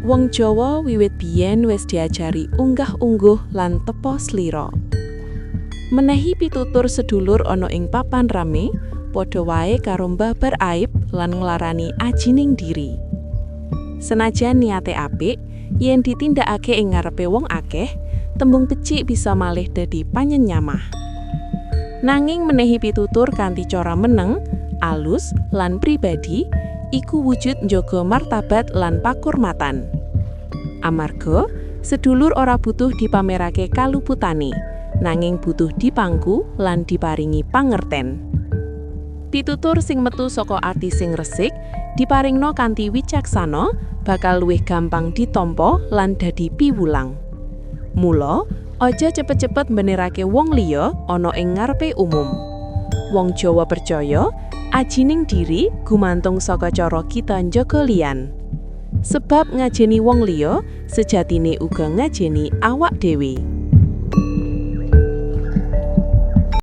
Wong Jawa wiwit biyen wis diajari unggah-ungguh lan tepa slira. Menehi pitutur sedulur ana ing papan rame, padha wae karo mbabar aib lan nglarani ajining diri. Senajan niate apik, yen ditindakake ing ngarepe wong akeh, tembung becik bisa malih dadi panyenyamah. Nanging menehi pitutur kanthi cara meneng, alus lan pribadi, iku wujud njaga martabat lan pakurmatan. Amarga sedulur ora butuh dipamerake kaluputane, nanging butuh dipangku lan diparingi pangerten. Pitutur sing metu saka ati sing resik diparingno kanthi wicaksana bakal luwih gampang ditampa lan dadi piwulang. Mula, aja cepet-cepet mbenirake wong liya ana ing ngarepe umum. Wong Jawa percaya, ajining diri gumantung saka cara kita njaga liyan. Sebab ngajeni wong liya sejatine uga ngajeni awak dhewe.